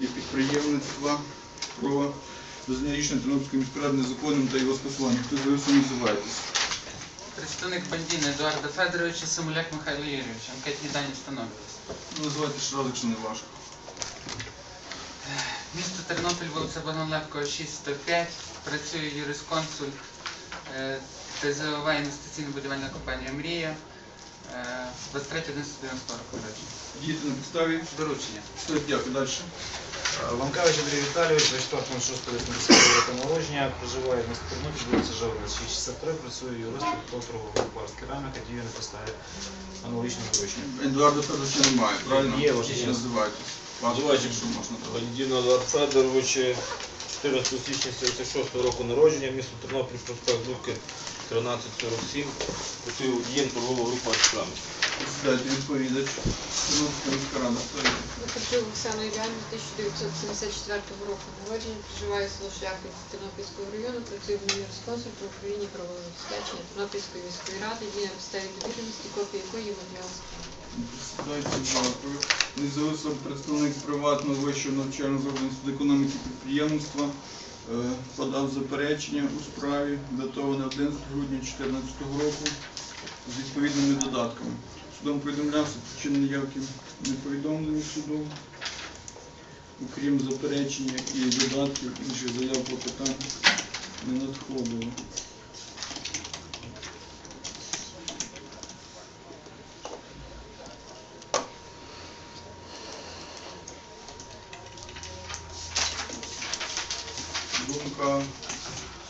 і підприємництва про визнання рішення Тернопільської незаконним та його скасування. Хто з'явився, називаєтесь. Представник бандіна Едуарда Федоровича, Самуляк Михайло Юрійович. Анкетні дані встановлюються. Ну, Називайте ще раз, якщо не важко. Місто Тернопіль, вулиця Богдан 605. Працює юрисконсуль е, ТЗОВ інвестиційно-будівельна компанія Мрія. Е, 23 11 року народження. Діти на підставі. Доручення. Все, дякую. Далі. Ланкавич Андрій Віталійович, 24.06.80 року народження, проживає в місті Тернопіль, вулиця Жовна, 63, працює юристом по торгового група кераміка, діє на підставі аналогічного доручення. Едуарда Федоровича немає, правильно? Є, ваше Ще. Ваше, Називайте. якщо можна. Бандіна Едуард Федорович, 14 січня 76 року народження, місто Тернопіль, проспект Луки, 1347, працює водієм торгова група. Сідайте, відповідач. Тернопільська міська рада. Виховчук Оксана Іванівна, 1974 року народження, проживає в село Шляхівці Тернопільського району, працює в Мінюрсконсуль при управлінні правового забезпечення Тернопільської міської ради, діє на підставі довіреності, копії якої є. Дякую. Не з'явився представник приватного вищого навчального закладу економіки і підприємництва. Е, Подав заперечення у справі, датоване 11 грудня 2014 року з відповідними додатками. Судом повідомлявся причини неявки не повідомлені суду. Окрім заперечення і додатків, інших заяв по клопотань не надходило. Думка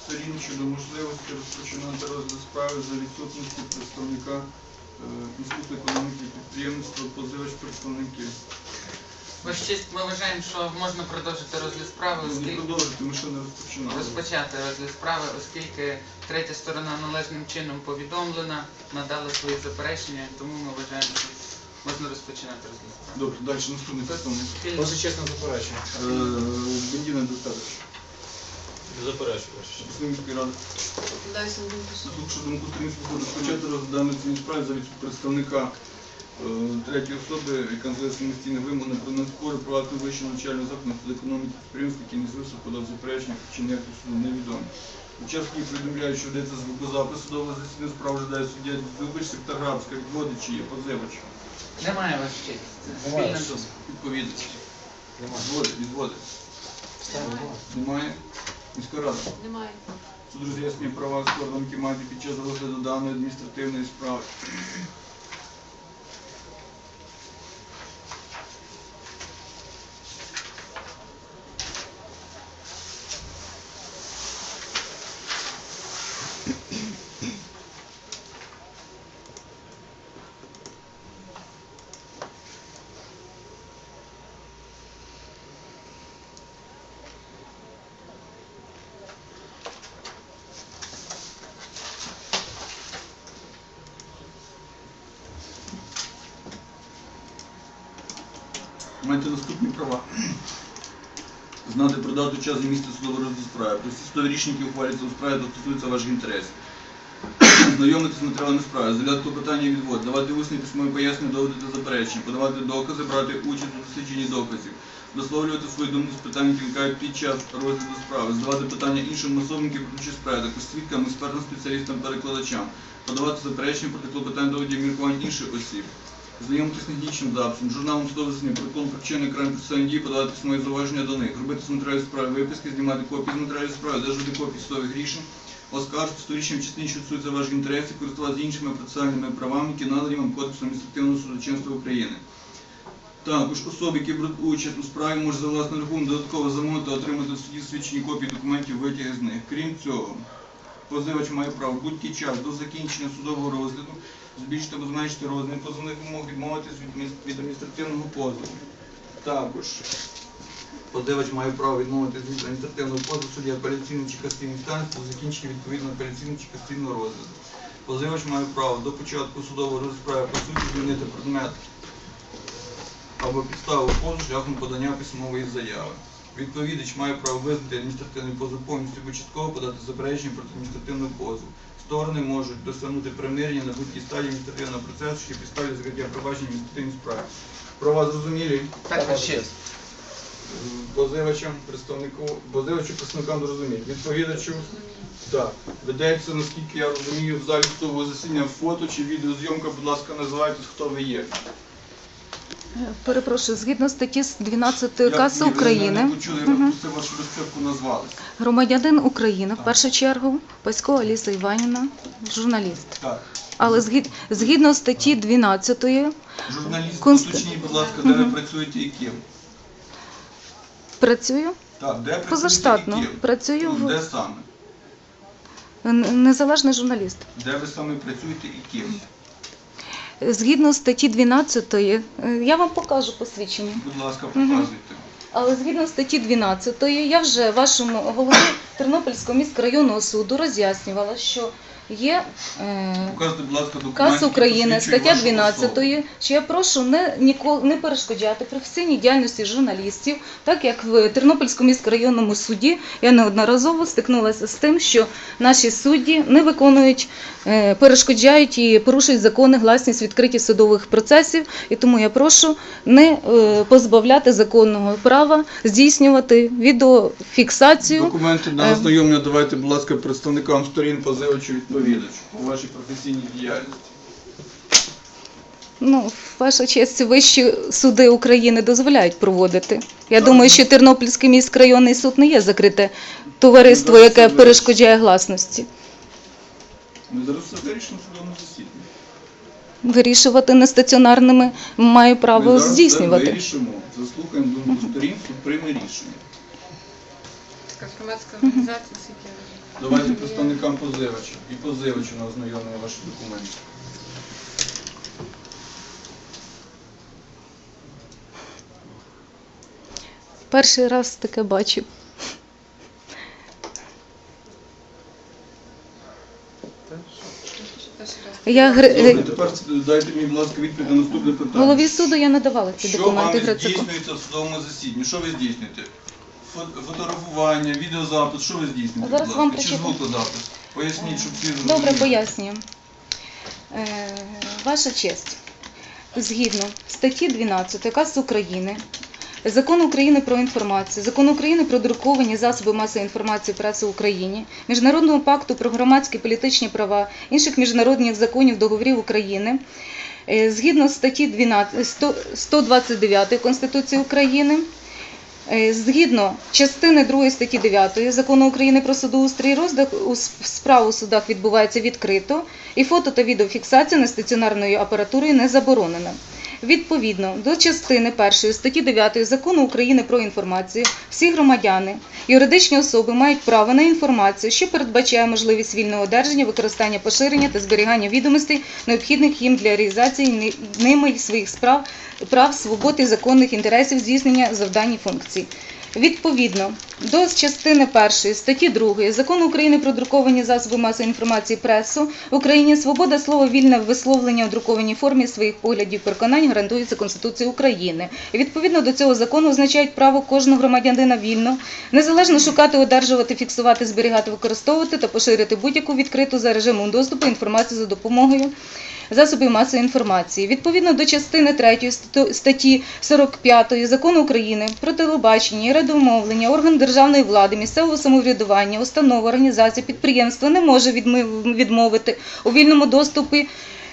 сторін щодо можливості розпочинати розгляд справи за відсутності представника е, Інституту економіки і підприємництва, позивач представників. Ваша честь, ми вважаємо, що можна продовжити розгляд справи, Не оскільки продовжити, ми ще не розпочинали. розпочати розгляд справи, оскільки третя сторона належним чином повідомлена, надала свої заперечення, тому ми вважаємо, що можна розпочинати розгляд справи. Добре, далі наступний питання. Спільно. Ваше чесне заперечення. Бендіна Достатович. Ваша честь. Представник міської ради. На думку суду. Думку сторін суду розпочати цивільної справи за від представника е, третьої особи, яка називає самостійне вимоги про спори приватного вищого навчального закладу з економіки підприємства, який не звився подав заперечення, чи ніяк суду невідомо. Учасники повідомляють, що йдеться звукозапис судового засідання справ розглядає суддя Дубич, сектор Грабська, відводить чи є позивач. Немає ваша честь. Це Немає, спільна думка. Відповідач. Немає. Відводить, відводить. Немає. Міська рада. Немає. Суд роз'яснює права сторон, які мають під час розгляду даної адміністративної справи. Маєте наступні права. Знати про дату, час і місце судового розгляду справи. Про всі судові рішення, які ухвалюються у справі, та стосуються ваших інтересів. Знайомитися з матеріалами справи, заявляти клопотання і відвод, давати усні письмові пояснення, доводити заперечення, подавати докази, брати участь у дослідженні доказів, висловлювати свою думку з питань, які виникають під час розгляду справи, задавати питання іншим особам, які включать справи, також свідкам, експертам, спеціалістам, перекладачам, подавати заперечення проти клопотань доводів міркувань інших осіб, знайомитися з технічним записом, журналом судового засідання, протоколом причини окремих процесуальних дій, подавати письмові зауваження до них, робити з матеріалів справи виписки, знімати копії з матеріалів справи, одержувати копії судових рішень, оскаржити сторічним частині, що стосується ваших інтересів, користуватися іншими процесуальними правами, які надані вам Кодексом адміністративного судочинства України. Також особи, які беруть участь у справі, можуть за власний рахунок додатково замовити отримати в суді свідчені копії документів, витяги з них. Крім цього, позивач має право будь-який час до закінчення судового розгляду збільшити або розмір позовних вимог, відмовитись від адміністративного позову. Також позивач має право відмовитись від адміністративного позову в суді апеляційної чи касаційної інстанції до закінчення відповідного апеляційного чи касаційного розгляду. Позивач має право до початку судового розгляду справи по суті змінити предмет або підставу позову шляхом подання письмової заяви. Відповідач має право визнати адміністративний позов повністю або частково подати заперечення проти адміністративного позову. Сторони можуть досягнути примирення на будь-якій стадії адміністративного процесу, що підставі закриття провадження адміністративної справи. Права зрозумілі? Так, честь. позивачам, представнику, позивачу, представникам зрозумілі. Відповідачу, так. Ведеться, наскільки я розумію, в залі судового засідання фото чи відеозйомка, будь ласка, називайте, хто ви є. Перепрошую, згідно статті 12 Я- КАСу ні, ви мене України, не почули, я громадянин України, в першу чергу, Пасько Аліса Іванівна, журналіст. Так. Але згід- згідно статті 12 Журналіст, Конст- уточніть, будь ласка, де ви працюєте і ким? працюю Так, де працюєте позаштатно. і ким? Працюю Ну, в Де саме? н- незалежний журналіст. Де ви саме працюєте і ким? Згідно статті 12, е, я вам покажу посвідчення. Будь ласка, показуйте. Але згідно статті 12 я вже вашому голові Тернопільського міськрайонного суду роз'яснювала, що є е, Показуйте, будь ласка, документи. Які України, посвідчують стаття вашу 12, особу. що я прошу не ніколи не перешкоджати професійній діяльності журналістів, так як в Тернопільському міськрайонному суді я неодноразово стикнулася з тим, що наші судді не виконують, е, перешкоджають і порушують закони, гласність, відкритість судових процесів. І тому я прошу не е, позбавляти законного права здійснювати відеофіксацію. Документи на ознайомлення давайте, будь ласка, представникам сторін позивачу відповідачу у вашій професійній діяльності. Ну, ваша честь, вищі суди України дозволяють проводити. Я думаю, що Тернопільський міськрайонний суд не є закрите товариство, Ну, яке перешкоджає гласності. Ми зараз все вирішимо в судовому засіданні. Вирішувати нестаціонарними має право Ми зараз здійснювати. Все вирішимо, заслухаємо думку сторін, суд прийме рішення. Така громадська організація, розумію. Давайте представникам позивача і позивачу на ознайомлення ваших документів. Перший раз таке раз. Я гри- Добре, е, тепер дайте мені, будь ласка, відповідь на наступне питання. голові суду я надавала ці Що документи Грицаку. здійснюється в судовому засіданні? Що ви здійснюєте? Фо- Фотографування, відеозапис, що ви здійснюєте? Зараз будь вам ласка? Чи прочитаю. звукозапис? Поясніть, щоб всі зрозуміли. Добре, пояснюю. Е, Ваша честь, згідно статті 12 КАС України, Закону України про інформацію, Закону України про друковані засоби масової інформації преси в Україні, Міжнародного пакту про громадські політичні права, інших міжнародних законів договорів України, е, згідно статті 12, 100 129 Конституції України, Згідно частини 2 статті 9 Закону України про судоустрій розгляд у справ у судах відбувається відкрито, і фото та відеофіксація нестаціонарною апаратурою не заборонена. Відповідно до частини 1 статті 9 Закону України про інформацію, всі громадяни, юридичні особи мають право на інформацію, що передбачає можливість вільного одержання, використання, поширення та зберігання відомостей, необхідних їм для реалізації ними своїх справ, прав, свобод і законних інтересів здійснення завдань і функцій. Відповідно до частини 1 статті 2 Закону України про друковані засоби масової інформації пресу в Україні свобода слова вільне висловлення у друкованій формі своїх поглядів переконань гарантується Конституцією України. Відповідно до цього закону означають право кожного громадянина вільно, незалежно шукати, одержувати, фіксувати, зберігати, використовувати та поширити будь-яку відкриту за режимом доступу інформацію за допомогою засобів масової інформації. Відповідно до частини 3 стату- статті 45 Закону України про телебачення і радомовлення орган державної влади, місцевого самоврядування, установа, організація, підприємства не може відмовити у вільному доступі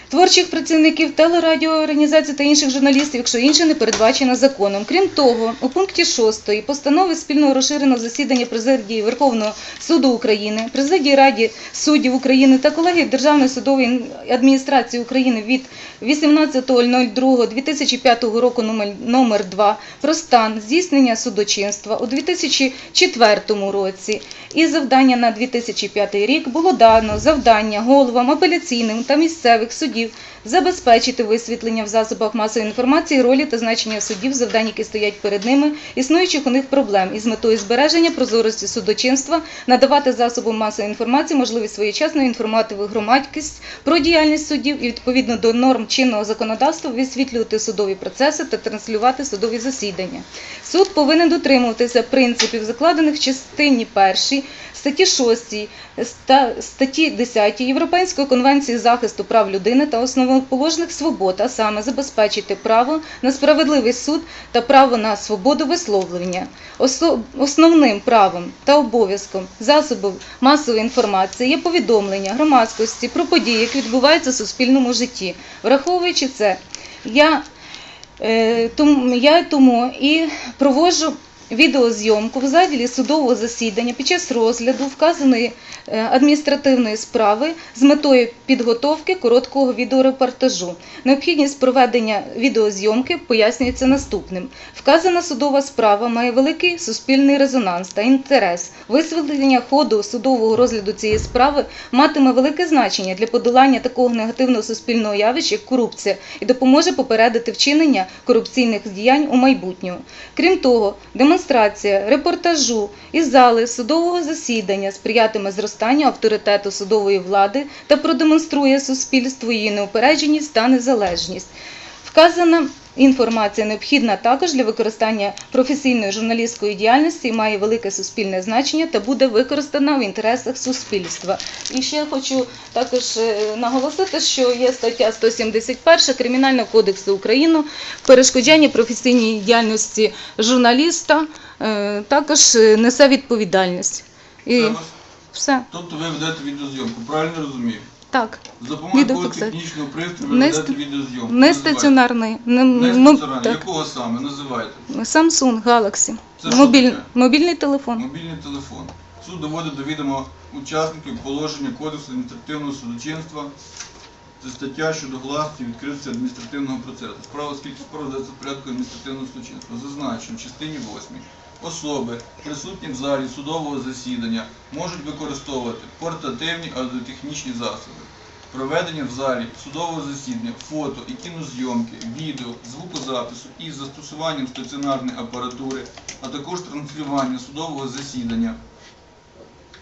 творчих працівників телерадіоорганізацій та інших журналістів, якщо інше не передбачено законом. Крім того, у пункті 6 постанови спільного розширеного засідання президії Верховного суду України, президії Раді суддів України та колегії Державної судової адміністрації України від 18.02.2005 року номер, номер 2 про стан здійснення судочинства у 2004 році і завдання на 2005 рік було дано завдання головам апеляційним та місцевих судів забезпечити висвітлення в засобах масової інформації ролі та значення суддів, завдань, які стоять перед ними, існуючих у них проблем із метою збереження прозорості судочинства, надавати засобам масової інформації можливість своєчасно інформувати громадськість про діяльність суддів і відповідно до норм чинного законодавства висвітлювати судові процеси та транслювати судові засідання. Суд повинен дотримуватися принципів, закладених в частині 1 статті 6 ста- статті 10 Європейської конвенції захисту прав людини та основоположних свобод, а саме забезпечити право на справедливий суд та право на свободу висловлення. Основним правом та обов'язком засобів масової інформації є повідомлення громадськості про події, які відбуваються в суспільному житті. Враховуючи це, я, е, тому, я тому і проводжу відеозйомку в залі судового засідання під час розгляду вказаної е, адміністративної справи з метою підготовки короткого відеорепортажу. Необхідність проведення відеозйомки пояснюється наступним. Вказана судова справа має великий суспільний резонанс та інтерес. Висвітлення ходу судового розгляду цієї справи матиме велике значення для подолання такого негативного суспільного явища, як корупція, і допоможе попередити вчинення корупційних діянь у майбутньому. Крім того, демонстрація репортажу із зали судового засідання сприятиме зростанню авторитету судової влади та продемонструє суспільству її неупередженість та незалежність. Вказана інформація необхідна також для використання професійної журналістської діяльності має велике суспільне значення та буде використана в інтересах суспільства. І ще хочу також е, наголосити, що є стаття 171 Кримінального кодексу України перешкоджання професійній діяльності журналіста е, також е, несе відповідальність. І все Тобто ви ведете відеозйомку, правильно розумію? Так. За допомогою технічного пристрою Не ст- відеозйомку? Не Називайте. стаціонарний, не, Не стаціонарний. так. Якого саме? Називайте. Samsung Galaxy. Це що Мобіль... таке? Мобільний телефон. Мобільний телефон. Суд доводить до відома учасників положення Кодексу адміністративного судочинства. Це стаття щодо гласності відкритості адміністративного процесу. Справа, оскільки справа ведеться в порядку адміністративного судочинства. Зазначено в частині 8. Особи, присутні в залі судового засідання, можуть використовувати портативні аудіотехнічні засоби. Проведення в залі судового засідання, фото і кінозйомки, відео, звукозапису із застосуванням стаціонарної апаратури, а також транслювання судового засідання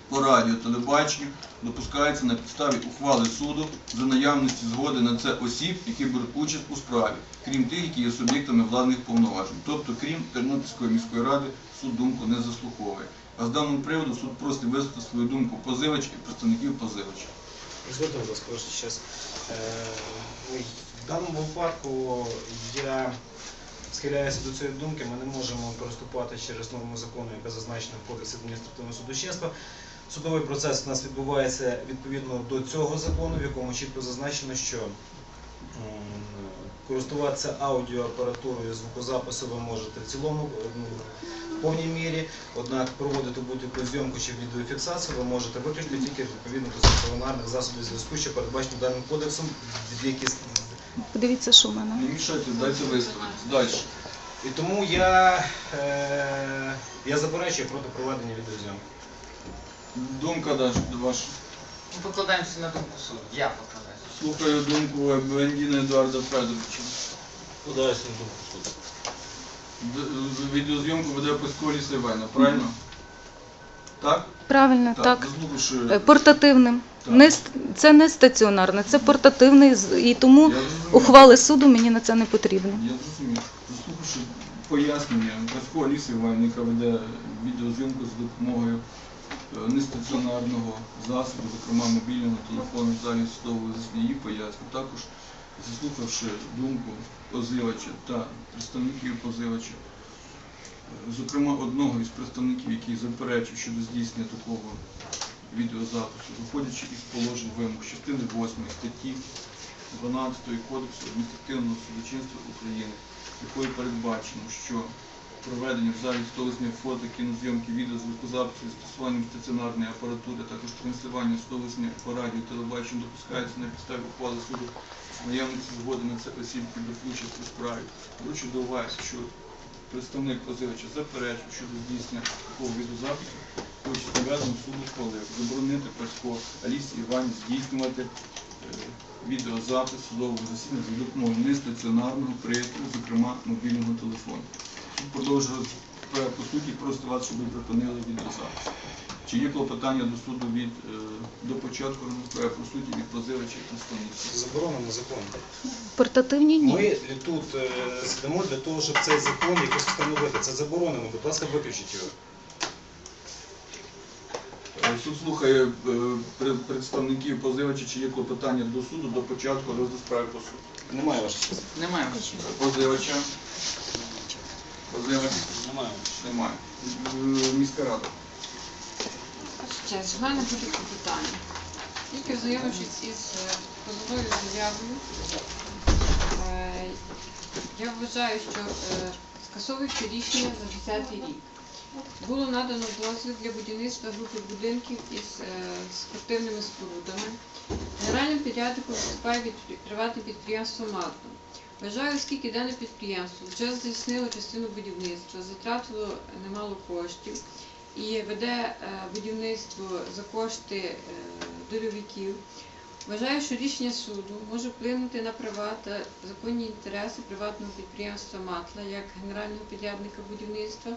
по радіо, телебаченню допускається на підставі ухвали суду за наявності згоди на це осіб, які беруть участь у справі, крім тих, які є суб'єктами владних повноважень. Тобто, крім Тернопільської міської ради, суд думку не заслуховує. А з даного приводу суд просить висловити свою думку позивача і представників позивача. Дозвольте, будь ласка, час. Е, В даному випадку я схиляюся до цієї думки, ми не можемо переступати через норму закону, яка зазначена в Кодексі адміністративного судочинства. Судовий процес у нас відбувається відповідно до цього закону, в якому чітко зазначено, що користуватися аудіоапаратурою звукозапису ви можете в цілому ну, в повній мірі, однак проводити будь-яку зйомку чи відеофіксацію ви можете виключно тільки відповідно до стаціонарних засобів зв'язку, що передбачено даним кодексом, від які Подивіться, що в мене. Не мішайте, дайте висловитися. Далі. і тому я, е, я заперечую проти проведення відеозйомки. Думка далі ваша. Ми покладаємося на думку суду. Я покладаюся. Слухаю думку Бендіна Едуарда Федоровича. Подаюся на думку суду. Д- Відеозйомку веде Пасько Ліса Івана, правильно? Так? Правильно, так. Заслухавши, Е, Портативним. Так. Не, ст- це не стаціонарне, це портативний, з- і тому зрозумів. ухвали суду мені на це не потрібно. Я зрозумів. Заслухавши пояснення Пасько Ліси Івана, яка веде відеозйомку за допомогою нестаціонарного засобу, зокрема мобільного телефону в залі судового засідання, поясню. Також заслухавши думку позивача та представників позивача, е, зокрема одного із представників, який заперечив щодо здійснення такого відеозапису, виходячи із положень вимог частини 8 статті 12 Кодексу адміністративного судочинства України, якою передбачено, що проведення в залі столесня фото, кінозйомки, відео, звукозапису застосуванням стаціонарної апаратури, також транслювання столесня по радіо, телебаченню допускається на підставі ухвали суду наявності згоди на це осіб, які беруть участь у справі. Хочу до уваги, що представник позивача заперечив щодо здійснення такого відеозапису, хоч наведено суду ухвалив заборонити Пасько Алісі Івані здійснювати е, відеозапис судового засідання за допомогою нестаціонарного пристрою, зокрема мобільного телефону. Е, по суті просити вас, щоб ви припинили відеозапис. Чи є клопотання до суду від е, до початку розгляду по суті від позивача і представників? Заборонено законом. Портативні ні. Ми тут е, сидимо для того, щоб цей закон якось встановити. Це заборонено. Будь ласка, виключіть його. Е, Суд слухає представників позивача, чи є клопотання до суду до початку розгляду справи по суду. Немає честь. Немає. Позивача. Позивач Немає. немає. Е, Міська рада. В мене буде питання. Тільки ознайомившись із е, позовною заявою, е, я вважаю, що скасовуючи рішення за 10 рік, було надано дозвіл для будівництва групи будинків із е, спортивними спорудами. Генеральним підрядником виступає від приватне підприємство «Матно». Вважаю, оскільки дане підприємство вже здійснило частину будівництва, затратило немало коштів і веде е, будівництво за кошти е, дольовиків. Вважаю, що рішення суду може вплинути на права та законні інтереси приватного підприємства Матла як генерального підрядника будівництва.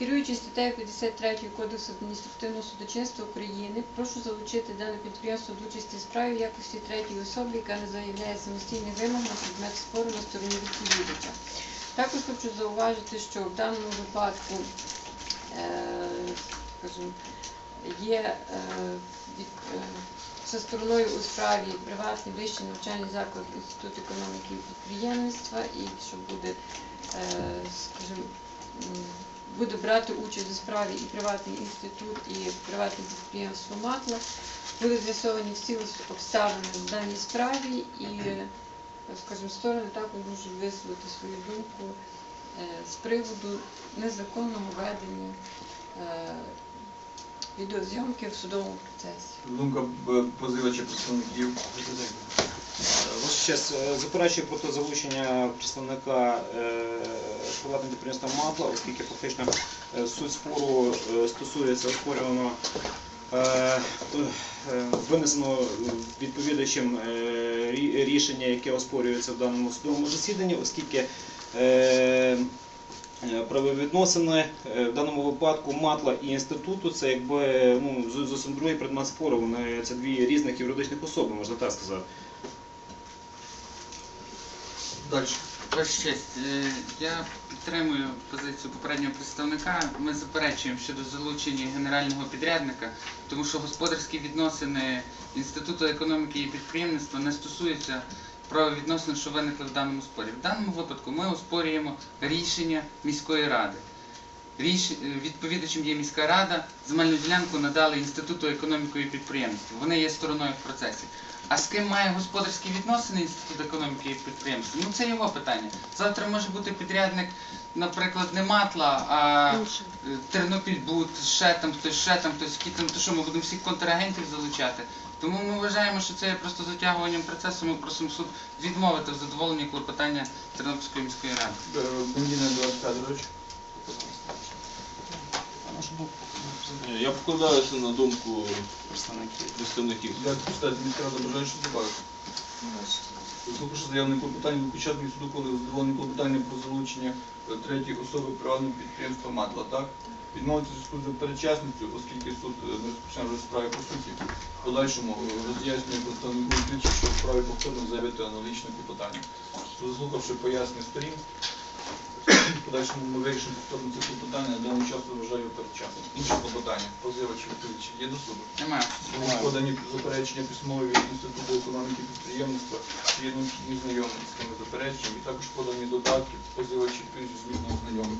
Керуючись статтею 53 Кодексу адміністративного судочинства України, прошу залучити дане підприємство до участі в справі в якості третьої особи, яка не заявляє самостійний вимог на предмет спору на стороні відповідача. Також хочу зауважити, що в даному випадку е, скажімо, є е, від, е, за стороною у справі приватний вищий навчальний заклад Інститут економіки і підприємництва, і що буде, скажімо, буде брати участь у справі і приватний інститут, і приватне підприємство Матла. Будуть з'ясовані всі обставини в даній справі, і, скажімо, сторони також можуть висловити свою думку е, з приводу незаконного ведення е, відеозйомки в судовому процесі. Думка е, позивача представників. Ваша честь, е, заперечую проти залучення представника е, приватного підприємства МАТЛА, оскільки фактично е, суть спору е, стосується оспорюваного е, е, винесено відповідачем е, рішення, яке оспорюється в даному судовому засіданні, оскільки е, е, правовідносини е, в даному випадку МАТЛА і інституту це якби ну, зовсім другий предмет спору. Вони це дві різних юридичних особи, можна так сказати. Далі. Ваша честь, е, я підтримую позицію попереднього представника. Ми заперечуємо щодо залучення генерального підрядника, тому що господарські відносини Інституту економіки і підприємництва не стосуються правовідносин, що виникли в даному спорі. В даному випадку ми оспорюємо рішення міської ради. Ріш... Відповідачем є міська рада, земельну ділянку надали Інституту економіки і підприємництва. Вони є стороною в процесі. А з ким має господарські відносини Інститут економіки і підприємства? Ну це його питання. Завтра може бути підрядник, наприклад, не Матла, а е, Тернопільбуд, ще там хтось, ще там хтось, які там, то що ми будемо всіх контрагентів залучати. Тому ми вважаємо, що це є просто затягуванням процесу. Ми просимо суд відмовити в задоволенні клопотання Тернопільської міської ради. Е, Бендіна Едуард Федорович. Ні, Я покладаюся на думку Представників. представників. Як представити міська рада бажає щось добавити? Слухавши заявне клопотання до початку суду, коли задоволені клопотання про залучення е, третьої особи приватного підприємства Матла, так? Відмовити зв'язку з передчасністю, оскільки суд е, не розпочне розгляд справи по суті. В подальшому е, роз'яснює представнику слідчі, що в справі повторно заявити аналогічне клопотання. Заслухавши пояснення сторін, в подальшому ми вирішимо повторно це клопотання, на даний час вважаю передчасно. Інше клопотання, позивачі відповідачі є до суду. Немає. Були подані заперечення письмові від Інституту економіки і підприємництва, є необхідні знайомі з тими запереченнями, і також подані додатки позивачі відповідно згідно знайомих.